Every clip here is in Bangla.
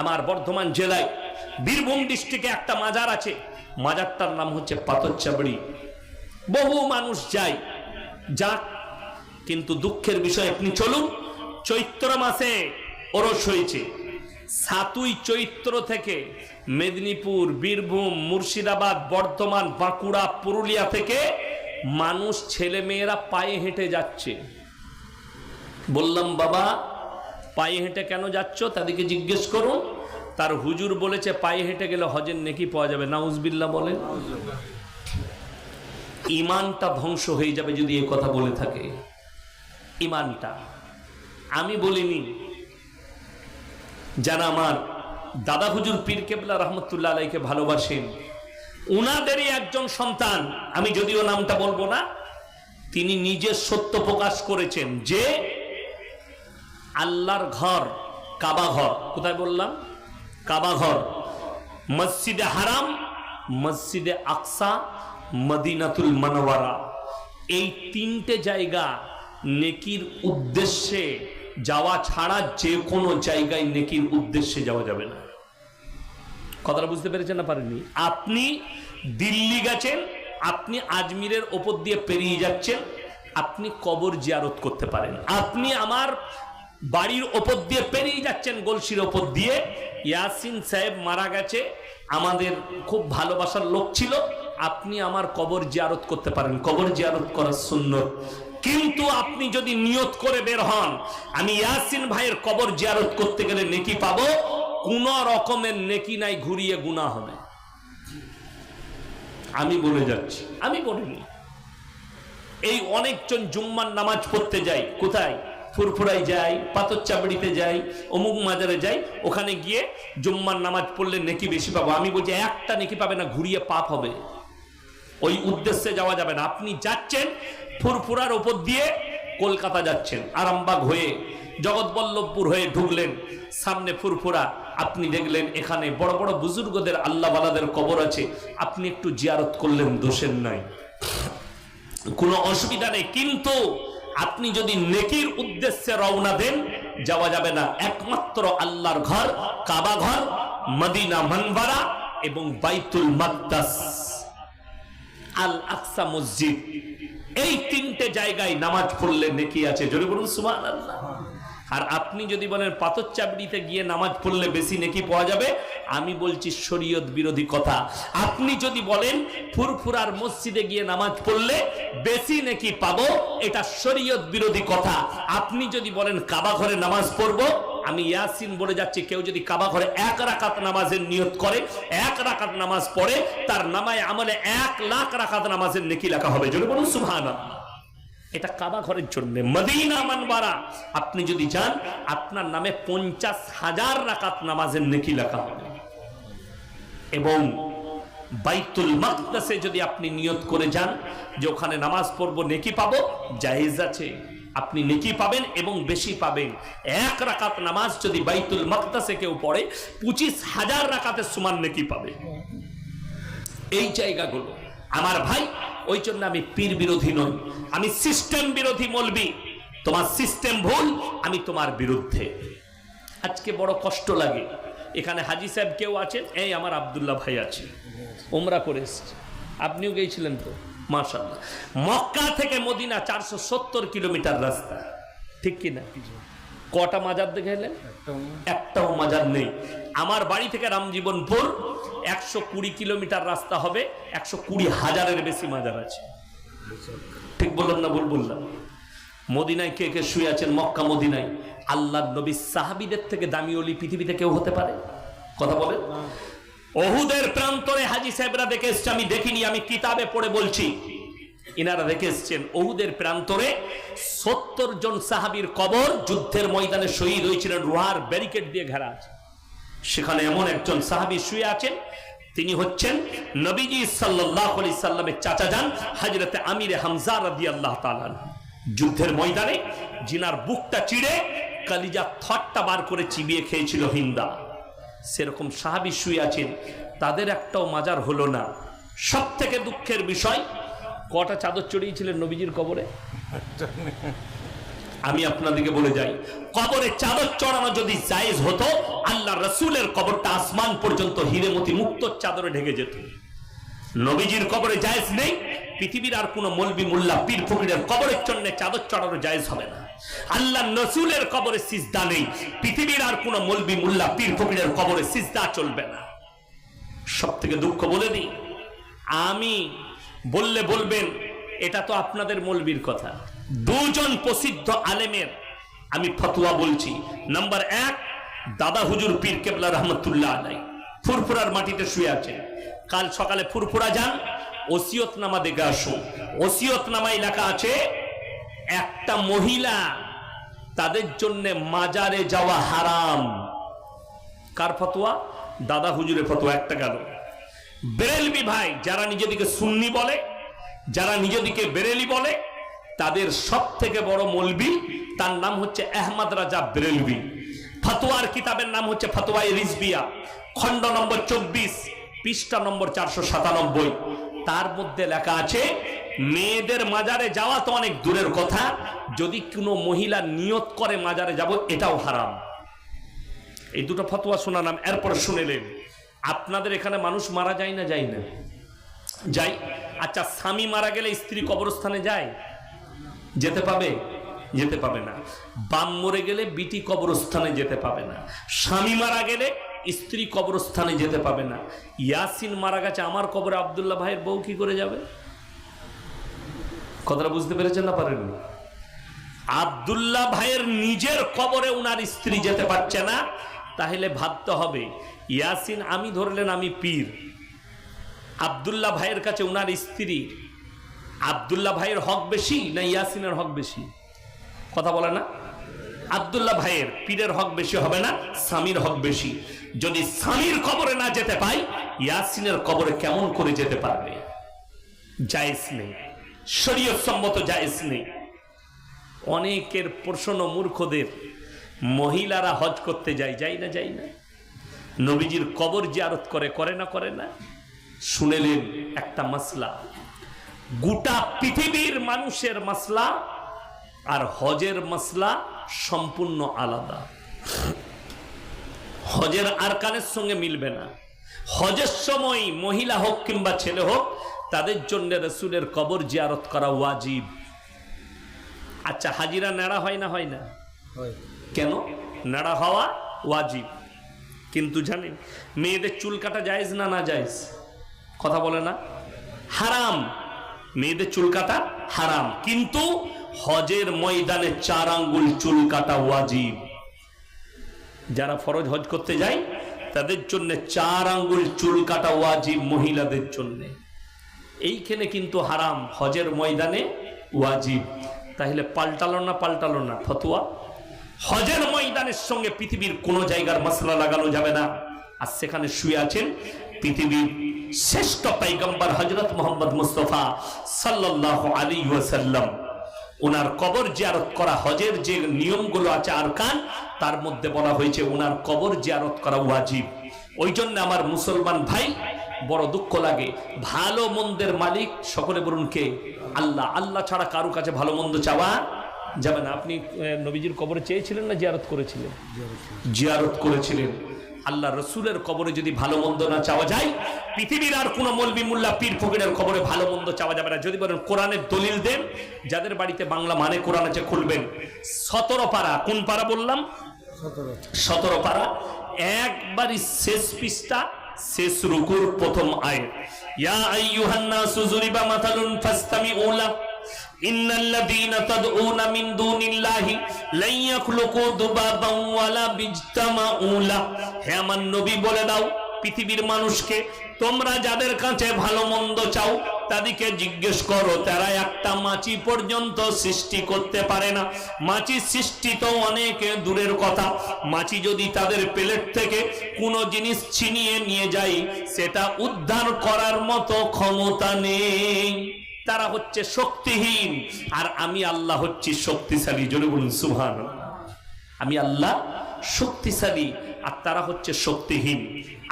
আমার বর্ধমান জেলায় বীরভূম ডিস্ট্রিক্টে একটা মাজার আছে। মাজারটার নাম হচ্ছে পাতরচাবড়ি বহু মানুষ যায়। যাক, কিন্তু দুঃখের বিষয়, আপনি চলুন। চৈত্র মাসে ওরস হয়েছে। সাতুই চৈত্র থেকে মেদিনীপুর, বীরভূম, মুর্শিদাবাদ, বর্ধমান, বাঁকুড়া, পুরুলিয়া থেকে মানুষ ছেলে মেয়েরা পায়ে হেঁটে যাচ্ছে। বললাম, বাবা পায়ে হেঁটে কেন যাচ্ছ? তাদেরকে জিজ্ঞেস করুন। তার হুজুর বলেছে, পায়ে হেঁটে গেলে হজের নেকি পাওয়া যাবে। নাউজবিল্লা বলেন। ইমানটা ধ্বংস হয়ে যাবে যদি এই কথা বলে থাকে। ইমানটা। আমি বলিনি, যারা আমার দাদা হুজুর পীর কেবলা রহমতুল্লাহ আলাইকে ভালোবাসেন, উনাদেরই একজন সন্তান। আমি যদিও নামটা বলব না, তিনি নিজে সত্য প্রকাশ করেছেন যে আল্লাহর ঘর, কাবা ঘর। কোথায় বললাম? কাবা ঘর। মসজিদে হারাম, মসজিদে আকসা, মদিনাতুল মানওয়ারা। এই তিনটে জায়গা নেকির উদ্দেশ্যে যাওয়া ছাড়া যে কোনো জায়গায় নেকির উদ্দেশ্যে যাওয়া যাবে না। কথাটা বুঝতে পেরেছেন না পারেননি? আপনি দিল্লি গেছেন, আপনি আজমিরের ওপর দিয়ে পেরিয়ে যাচ্ছেন, আপনি কবর জিয়ারত করতে পারেন। আপনি আমার বাড়ির ওপর দিয়ে পেরিয়ে যাচ্ছেন গলসির ওপর দিয়ে। ইয়াসিন সাহেব মারা গেছে। আমাদের খুব ভালোবাসার লোক ছিল। আপনি আমার কবর জিয়ারত করতে পারেন। কবর জিয়ারত করার সুন্নত। কিন্তু আপনি যদি নিয়ত করে বের হন, আমি ইয়াসিন ভাইয়ের কবর জিয়ারত করতে গেলে নেকি পাবো। কোন রকমের নেকি নাই, ঘুরিয়ে গুণা হবে। আমি বলে যাচ্ছি। আমি বলিনি। এই অনেকজন জুম্মার নামাজ পড়তে যায় কোথায়? ফুরফুরাই যাই, পাথর চাবড়িতে যাই, অমুক মাজারে যাই, ওখানে গিয়ে জুম্মার নামাজ পড়লে নেকি বেশি পাবো। আমি বলছি, একটা নেকি পাবে না, ঘুরিয়ে পাপ হবে। ওই উদ্দেশ্যে যাওয়া যাবে না। আপনি যাচ্ছেন, ফুরফুরার ওপর দিয়ে কলকাতা যাচ্ছেন, আরামবাগ হয়ে, জগৎবল্লভপুর হয়ে ঢুকলেন। সামনে ফুরফুরা, আপনি দেখলেন এখানে বড় বড় বুজুর্গদের, আল্লাহওয়ালাদের কবর আছে। আপনি একটু জিয়ারত করলেন, দোষের নাই কোনো অসুবিধা নেই, কিন্তু আপনি যদি নেকির উদ্দেশ্যে রওনা দেন, যাওয়া যাবে না। একমাত্র আল্লাহর ঘর, কাবা ঘর, মদিনা মনবারা এবং বাইতুল মাকদাস। আল আকসা মসজিদ। এই তিনটে জায়গায় নামাজ পড়লে নেকি আছে। জোরে বলুন সুমান আল্লাহ আর আপনি যদি বলেন, পাথর চাবড়িতে গিয়ে নামাজ পড়লে বেশি নেকি পাওয়া যাবে? আমি বলছি শরীয়ত বিরোধী কথা। আপনি যদি বলেন ফুরফুরার মসজিদে গিয়ে নামাজ পড়লে বেশি নেকি পাবো, এটা শরীয়ত বিরোধী কথা। আপনি যদি বলেন কাবা ঘরে নামাজ পড়ব, আমি ইয়াসিন বলে যাচ্ছি, কেউ যদি কাবা ঘরে এক রাকাত নামাজের নিয়ত করে, এক রাকাত নামাজ পড়ে, তার নামায় আমলে এক লাখ রাকাত নামাজের নেকি লেখা হবে। যদি বলুন সুভান এটা কাবা ঘরের জন্য। মদিনা মানবারা, আপনি যদি যান, আপনার নামে পঞ্চাশ হাজার রাকাত নামাজের নেকি লেখা হবে। এবং বাইতুল মাকদাসে যদি আপনি নিয়ত করে যান যে ওখানে নামাজ পড়ব, নেকি পাবো, জায়েজ আছে। আপনি নেকি পাবেন এবং বেশি পাবেন। এক রাকাত নামাজ যদি বাইতুল মাকদাসে কেউ পড়ে, পঁচিশ হাজার রাকাতের সমান নেকি পাবে। এই জায়গাগুলো। আমার ভাই, ওই জন্য আমি পীর বিরোধী নই। আমি সিস্টেম বিরোধী মলবি। তোমার সিস্টেম ভুল, আমি তোমার বিরুদ্ধে। আজকে বড় কষ্ট লাগে। এখানে হাজি সাহেব কেউ আছেন? এই আমার আবদুল্লাহ ভাই আছে। ওমরা করে এসছে। আপনিও গিয়েছিলেন তো? মাশাল্লাহ মক্কা থেকে মদিনা চারশো সত্তর কিলোমিটার রাস্তা। ঠিক কি না? কটা মাজার দেখে এলেন একটাও মাজার নেই। আমার বাড়ি থেকে রামজীবনপুর একশো কুড়ি কিলোমিটার রাস্তা হবে, একশো কুড়ি হাজারের বেশি মাজার আছে। ঠিক বললাম না ভুল বললাম? মদিনায় কে কে শুয়ে আছেন? মক্কা মদিনায়। আল্লাহ নবী সাহাবিদের থেকে দামি অলি পৃথিবীতে কেউ হতে পারে? কথা বলেন। অহুদের প্রান্তরে হাজি সাহেবরা দেখে এসছে, আমি দেখিনি, আমি কিতাবে পড়ে বলছি। ইনারা দেখে এসছেন অহুদের প্রান্তরে সত্তর জন সাহাবীর কবর যুদ্ধের ময়দানে শহীদ হয়েছিলেন, রোহার ব্যারিকেড দিয়ে ঘেরা আছে। সেখানে এমন একজন সাহাবী শুয়ে আছেন, তিনি হচ্ছেন নবীজি সাল্লাহ আলি সাল্লামের চাচা যান হাজরতে আমিরে হামজা রাদি আল্লাহ তালান যুদ্ধের ময়দানে জিনার বুকটা চিড়ে কালিজা থটটা বার করে চিবিয়ে খেয়েছিল হিন্দা। সেরকম সাহাবি শুয়ে আছেন, তাদের একটাও মাজার হলো না। সব থেকে দুঃখের বিষয়, কটা চাদর চড়িয়েছিলেন নবীজির কবরে? আমি আপনাদেরকে বলে যাই, কবরে চাদর চড়ানো যদি জায়েজ হতো, আল্লাহ রসুলের কবরটা আসমান পর্যন্ত হিরেমতি মুক্ত চাদরে ঢেকে যেত। নবীজির কবরে জায়েজ নেই পৃথিবীর আর কোন মলবি মোল্লা পীর ফকিরের কবরের জন্য চাদর চড়ানো জায়েজ হবে না। আল্লাহ নসুলের কবরে সিজদা নেই, পৃথিবীর আর কোন মলবি মোল্লা পীর ফকিরের কবরে সিজদা চলবে না। সব থেকে দুঃখ বলে দিই, আমি বললে বলবেন, এটা তো আপনাদের মলবির কথা। দুজন প্রসিদ্ধ আলেমের আমি ফতুয়া বলছি। নাম্বার এক, দাদা হুজুর পীর কেবলা রহমতুল্লাহ আলাই। ফুরফুরার মাটিতে শুয়ে আছে। কাল সকালে ফুরফুরা যান ওসিয়ত নামা দেখে আসুন ওসিয়ত নামায় লেখা আছে, একটা মহিলা তাদের জন্য মাজারে যাওয়া হারাম। কার ফতোয়া? দাদা হুজুরের ফতোয়া, একটা গেল। বেরেলবি ভাই, যারা নিজেদিকে সুন্নি বলে, যারা নিজেদিকে বেরেলি বলে, তাদের সব থেকে বড় মলবি, তার নাম হচ্ছে আহমদ রাজা বেরেলবি ফতোয়ার কিতাবের নাম হচ্ছে ফতোয়াই রিজবিয়া। খণ্ড নম্বর চব্বিশ, পৃষ্ঠা নম্বর চারশো সাতানব্বই। তার মধ্যে লেখা আছে, মেয়েদের মাজারে যাওয়া তো অনেক দূরের কথা। যদি কোনো মহিলা নিয়ত করে মাজারে যাব, এটাও হারাম। এই দুটো ফতোয়া শোনালাম, এরপর শুনেলেন, আপনাদের এখানে মানুষ মারা যায় না যায় না? যাই আচ্ছা স্বামী মারা গেলে স্ত্রী কবরস্থানে যায়? যেতে পাবে। যেতে পাবে না। বাম মরে গেলে বিটি কবরস্থানে যেতে পাবে না। স্বামী মারা গেলে স্ত্রী কবরস্থানে যেতে পাবে না। ইয়াসিন মারা গেছে, আমার কবরে আবদুল্লাহ ভাইয়ের বউ কি করে যাবে? কথাটা বুঝতে পেরেছেন না পারেননি আবদুল্লাহ ভাইয়ের নিজের কবরে উনার স্ত্রী যেতে পারছে না, তাহলে ভাবতে হবে, ইয়াসিন আমি ধরলেন আমি পীর। আবদুল্লাহ ভাইয়ের কাছে উনার স্ত্রী, আবদুল্লাহ ভাইয়ের হক বেশি না ইয়াসিনের হক বেশি? কথা বলে না? আবদুল্লাহ ভাইয়ের পীরের হক বেশি হবে না, স্বামীর হক বেশি। যদি স্বামীর কবরে না যেতে পাই ইয়াসিনের কবরে কেমন করে যেতে পারবে? জায়েজ নেই। শরীয়ত সম্মত জায়েজ নেই। অনেকের প্রশ্ন মূর্খদের মহিলারা হজ করতে যায় যাই না যাই না। নবীজির কবর জিয়ারত করে করে না করে না। শুনেলেন একটা মাসলা। গোটা পৃথিবীর মানুষের মাসলা আর হজের মাসলা সম্পূর্ণ আলাদা। হজের আরকানের সঙ্গে মিলবে না। হজের সময় মহিলা হোক কিংবা ছেলে হোক তাদের জন্য রসুলের কবর জিয়ারত করা ওয়াজিব। আচ্ছা হাজিরা নেড়া হয় না হয় না? কেন? নাড়া হওয়া ওয়াজিব। কিন্তু জানেন মেয়েদের চুল কাটা জায়েজ না না জায়েজ? কথা বলে না? হারাম। মেয়েদের চুল কাটা হারাম। কিন্তু হজের ময়দানে চার আঙ্গুল চুল কাটা ওয়াজিব। যারা ফরজ হজ করতে যায়, তাদের জন্য চার আঙ্গুল চুল কাটা ওয়াজিব মহিলাদের জন্য। এইখানে কিন্তু হারাম, হজের ময়দানে ওয়াজিব। তাহলে পাল্টালো না পাল্টালো না, ফতুয়া। হজের ময়দানের সঙ্গে পৃথিবীর কোনো জায়গার মশলা লাগানো যাবে না। আর সেখানে শুয়ে আছেন পৃথিবীর শ্রেষ্ঠ পাইগম্বর হজরত মোহাম্মদ মুস্তফা সাল্লাহ আলী ওয়াসাল্লাম। ওনার কবর জিয়ারত করা হজের যে নিয়মগুলো আছে আর কান তার মধ্যে বলা হয়েছে ওনার কবর জিয়ারত করা ওয়াজিব। ওই জন্য আমার মুসলমান ভাই, বড় দুঃখ লাগে। ভালো মন্দের মালিক, সকলে বলুন কে? আল্লাহ। আল্লাহ ছাড়া কারও কাছে ভালো মন্দ চাওয়া যাবে না। আপনি নবীজির কবরে চেয়েছিলেন না জিয়ারত করেছিলেন? জিয়ারত করেছিলেন। আল্লাহ রসুলের কবরে যদি ভালো মন্দ না চাওয়া যায়, পৃথিবীর আর কোন মলবি মুল্লা পীর ফকিরের কবরে ভালো মন্দ চাওয়া যাবে না। যদি বলেন কোরআনের দলিল দেন, যাদের বাড়িতে বাংলা মানে কোরআন আছে, খুলবেন। সতেরো পারা, কোন পারা বললাম? সতেরো পারা। একবারই শেষ পৃষ্ঠা, শেষ রুকুর প্রথম আয়াত। ইয়া আইয়ুহান নাসু যুরিবা মাতালুন ইন্নাল্লাযীনা তাদউনা মিন দুনিল্লাহি লা ইয়াখলুকু দুবাবান ওয়ালা বিজতামাউ লা। হে আমার নবী বলে দাও, পৃথিবীর মানুষকে তোমরা যাদের কাছে ভালো মন্দ চাও, তাদেরকে জিজ্ঞেস করো, তারা একটা মাছি পর্যন্ত সৃষ্টি করতে পারে না। মাছি সৃষ্টি তো অনেক দূরের কথা। মাছি যদি তাদের প্লেট থেকে কোনো জিনিস ছিনিয়ে নিয়ে যায়, সেটা উদ্ধার করার মতো ক্ষমতা নেই। তারা হচ্ছে শক্তিহীন। আর আমি আল্লাহ হচ্ছি শক্তিশালী। জোরে বলুন সুহান আমি আল্লাহ শক্তিশালী, আর তারা হচ্ছে শক্তিহীন।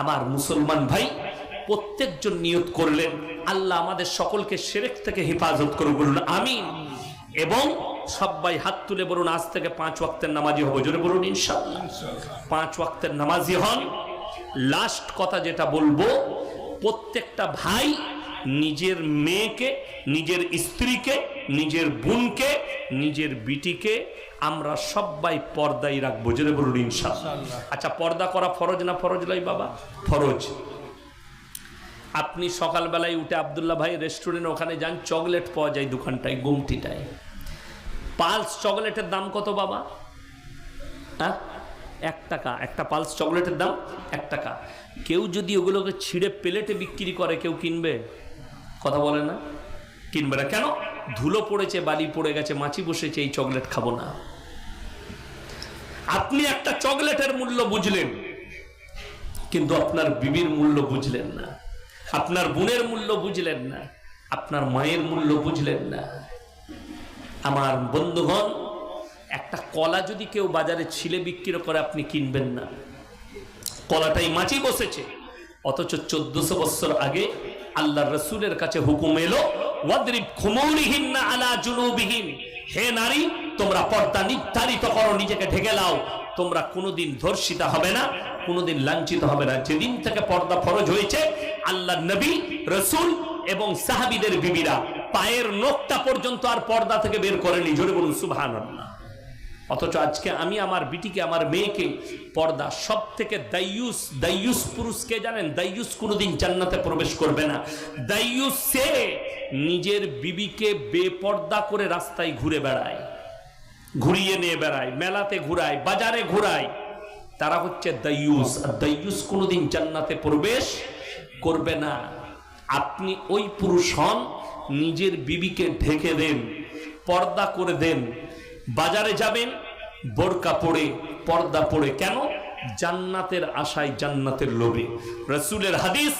আমার মুসলমান ভাই, প্রত্যেকজন নিয়ত করলেন আল্লাহ আমাদের সকলকে সেরেক থেকে হেফাজত করে বলুন, আমিন। এবং সবাই হাত তুলে বলুন, আজ থেকে পাঁচ ওয়াক্তের নামাজি হব। জোরে বলুন ইনশাল্লাহ পাঁচ ওয়াক্তের নামাজি হন। লাস্ট কথা যেটা বলব, প্রত্যেকটা ভাই নিজের মেয়েকে নিজের স্ত্রীকে নিজের বোনকে নিজের বিটিকে আমরা সবাই পর্দায় রাখব। জোরে বলুন ইনশাল্লাহ আচ্ছা পর্দা করা ফরজ না ফরজ লাই বাবা? ফরজ। আপনি সকালবেলায় উঠে আবদুল্লাহ ভাই রেস্টুরেন্ট ওখানে যান চকলেট পাওয়া যায় দোকানটায় গুমটিটায়। পালস চকলেটের দাম কত বাবা? হ্যাঁ? এক টাকা। একটা পালস চকলেটের দাম এক টাকা। কেউ যদি ওগুলোকে ছিঁড়ে প্লেটে বিক্রি করে কেউ কিনবে? কথা বলে না? কিনবে না কেন? ধুলো পড়েছে, বালি পড়ে গেছে, মাছি বসেছে, এই চকলেট খাব না। আপনি একটা চকলেটের মূল্য বুঝলেন, কিন্তু আপনার বিবির মূল্য বুঝলেন না। আপনার বোনের মূল্য বুঝলেন না। আপনার মায়ের মূল্য বুঝলেন না। আমার বন্ধুগণ, একটা কলা যদি কেউ বাজারে ছিলে বিক্রি করে, আপনি কিনবেন না। কলাটাই মাছি বসেছে, অথচ চোদ্দশো বছর আগে আল্লাহ রসুলের কাছে হুকুম এলো হে নারী, তোমরা পর্দা নির্ধারিত করো, নিজেকে ঢেকে লাও তোমরা কোনোদিন ধর্ষিতা হবে না, কোনোদিন লাঞ্ছিত হবে না। যেদিন থেকে পর্দা ফরজ হয়েছে আল্লাহ নবী, রসুল এবং সাহাবিদের বিবিরা পায়ের নখটা পর্যন্ত আর পর্দা থেকে বের করেনি। জোরে বলুন, সুবহানাল্লাহ। অথচ আজকে আমি আমার বিটিকে, আমার মেয়েকে পর্দা সব থেকে দাইয়ুস দাইয়ুস পুরুষকে জানেন? দাইয়ুস কোনোদিন জান্নাতে প্রবেশ করবে না। দাইয়ুস সে নিজের বিবিকে বেপর্দা করে রাস্তায় ঘুরে বেড়ায়, ঘুরিয়ে নিয়ে বেড়ায়, মেলাতে ঘুরায়, বাজারে ঘুরায়। তারা হচ্ছে দাইয়ুস আর দাইয়ুস কোনোদিন জান্নাতে প্রবেশ করবে না। আপনি ওই পুরুষ হন, নিজের বিবিকে ঢেকে দেন, পর্দা করে দেন বাজারে যাবেন, বোরকা পরে, পর্দা পরে। কেন? জান্নাতের আশায়, জান্নাতের লোভে। রসুলের হাদিস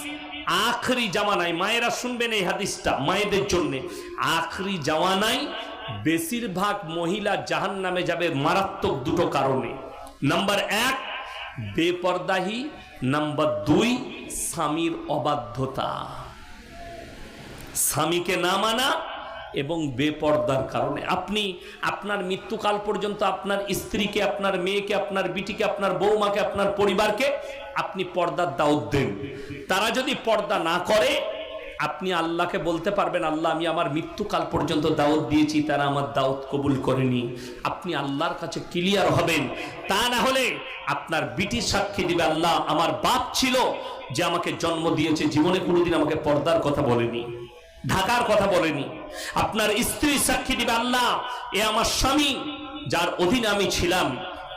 আখরি জামানায়। মায়েরা শুনবেন এই হাদিসটা মায়েদের জন্য। আখরি জামানায় বেশিরভাগ মহিলা জাহান নামে যাবে মারাত্মক দুটো কারণে। নাম্বার এক, বেপর্দাহি। নাম্বার দুই, স্বামীর অবাধ্যতা। স্বামীকে না মানা এবং বেপর্দার কারণে। আপনি আপনার মৃত্যুকাল পর্যন্ত আপনার স্ত্রীকে, আপনার মেয়েকে, আপনার বিটিকে, আপনার বৌমাকে আপনার পরিবারকে আপনি পর্দার দাওয়াত দেন। তারা যদি পর্দা না করে, আপনি আল্লাহকে বলতে পারবেন, আল্লাহ, আমি আমার মৃত্যুকাল পর্যন্ত দাওয়াত দিয়েছি, তারা আমার দাওয়াত কবুল করেনি। আপনি আল্লাহর কাছে ক্লিয়ার হবেন। তা না হলে আপনার বিটি সাক্ষী দিবে, আল্লাহ, আমার বাপ ছিল যে আমাকে জন্ম দিয়েছে, জীবনে কোনোদিন আমাকে পর্দার কথা বলেনি। ঢাকার কথা বলেনি। আপনার স্ত্রী সাক্ষী দিবে আল্লাহ, এ আমার স্বামী, যার অধীনে আমি ছিলাম,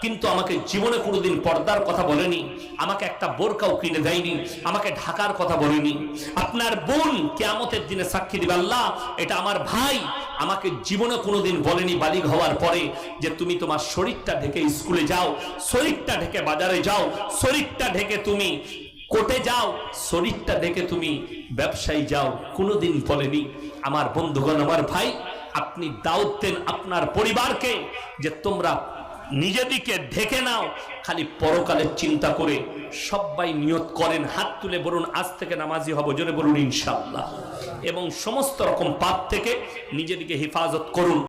কিন্তু আমাকে জীবনে কোনোদিন পর্দার কথা বলেনি, আমাকে একটা বোরকাও কিনে দেয়নি, আমাকে ঢাকার কথা বলেনি। আপনার বোন কেয়ামতের দিনে সাক্ষী দিবে আল্লাহ, এটা আমার ভাই, আমাকে জীবনে কোনোদিন বলেনি বালিগ হওয়ার পরে যে তুমি তোমার শরীরটা ঢেকে স্কুলে যাও, শরীরটা ঢেকে বাজারে যাও, শরীরটা ঢেকে তুমি কোটে যাও, শরীরটা দেখে তুমি ব্যবসায়ী যাও, কোনোদিন বলেনি। আমার বন্ধুগণ, আমার ভাই, আপনি দাওয়াত দেন আপনার পরিবারকে যে তোমরা নিজেদিকে ঢেকে নাও, খালি পরকালের চিন্তা করে সবাই নিয়ত করেন, হাত তুলে বলুন, আজ থেকে নামাজি হব, জোরে বলুন ইনশাল্লাহ এবং সমস্ত রকম পাপ থেকে নিজেদিকে হেফাজত করুন।